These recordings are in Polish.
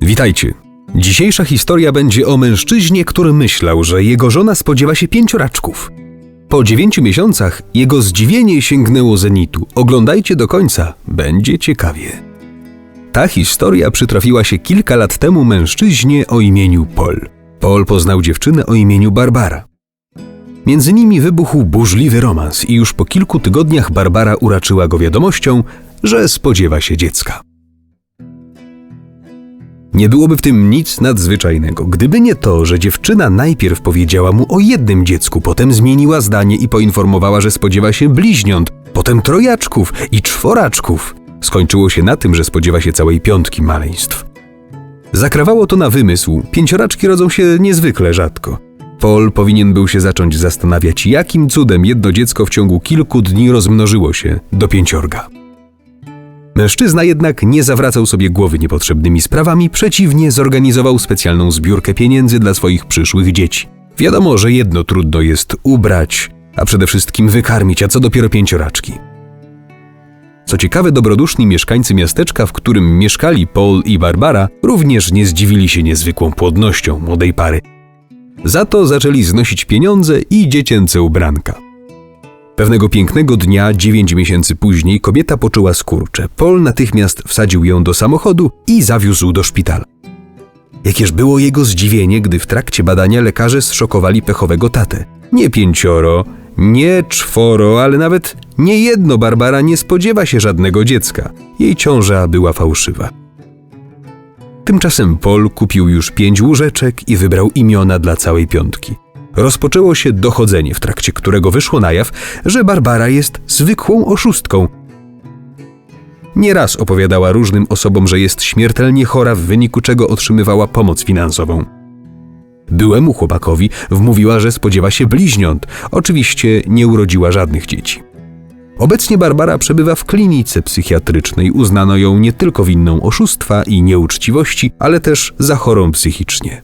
Witajcie. Dzisiejsza historia będzie o mężczyźnie, który myślał, że jego żona spodziewa się pięcioraczków. Po dziewięciu miesiącach jego zdziwienie sięgnęło zenitu. Oglądajcie do końca, będzie ciekawie. Ta historia przytrafiła się kilka lat temu mężczyźnie o imieniu Paul. Paul poznał dziewczynę o imieniu Barbara. Między nimi wybuchł burzliwy romans i już po kilku tygodniach Barbara uraczyła go wiadomością, że spodziewa się dziecka. Nie byłoby w tym nic nadzwyczajnego, gdyby nie to, że dziewczyna najpierw powiedziała mu o jednym dziecku, potem zmieniła zdanie i poinformowała, że spodziewa się bliźniąt, potem trojaczków i czworaczków. Skończyło się na tym, że spodziewa się całej piątki maleństw. Zakrawało to na wymysł, pięcioraczki rodzą się niezwykle rzadko. Paul powinien był się zacząć zastanawiać, jakim cudem jedno dziecko w ciągu kilku dni rozmnożyło się do pięciorga. Mężczyzna jednak nie zawracał sobie głowy niepotrzebnymi sprawami, przeciwnie, zorganizował specjalną zbiórkę pieniędzy dla swoich przyszłych dzieci. Wiadomo, że jedno trudno jest ubrać, a przede wszystkim wykarmić, a co dopiero pięcioraczki. Co ciekawe, dobroduszni mieszkańcy miasteczka, w którym mieszkali Paul i Barbara, również nie zdziwili się niezwykłą płodnością młodej pary. Za to zaczęli znosić pieniądze i dziecięce ubranka. Pewnego pięknego dnia, dziewięć miesięcy później, kobieta poczuła skurcze. Paul natychmiast wsadził ją do samochodu i zawiózł do szpitala. Jakież było jego zdziwienie, gdy w trakcie badania lekarze zszokowali pechowego tatę. Nie pięcioro, nie czworo, ale nawet nie jedno Barbara nie spodziewa się żadnego dziecka. Jej ciąża była fałszywa. Tymczasem Paul kupił już pięć łóżeczek i wybrał imiona dla całej piątki. Rozpoczęło się dochodzenie, w trakcie którego wyszło na jaw, że Barbara jest zwykłą oszustką. Nieraz opowiadała różnym osobom, że jest śmiertelnie chora, w wyniku czego otrzymywała pomoc finansową. Byłemu chłopakowi wmówiła, że spodziewa się bliźniąt. Oczywiście nie urodziła żadnych dzieci. Obecnie Barbara przebywa w klinice psychiatrycznej. Uznano ją nie tylko winną oszustwa i nieuczciwości, ale też za chorą psychicznie.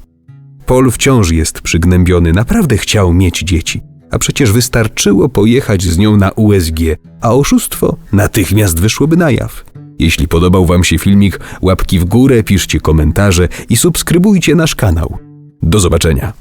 Paul wciąż jest przygnębiony, naprawdę chciał mieć dzieci. A przecież wystarczyło pojechać z nią na USG, a oszustwo natychmiast wyszłoby na jaw. Jeśli podobał Wam się filmik, łapki w górę, piszcie komentarze i subskrybujcie nasz kanał. Do zobaczenia.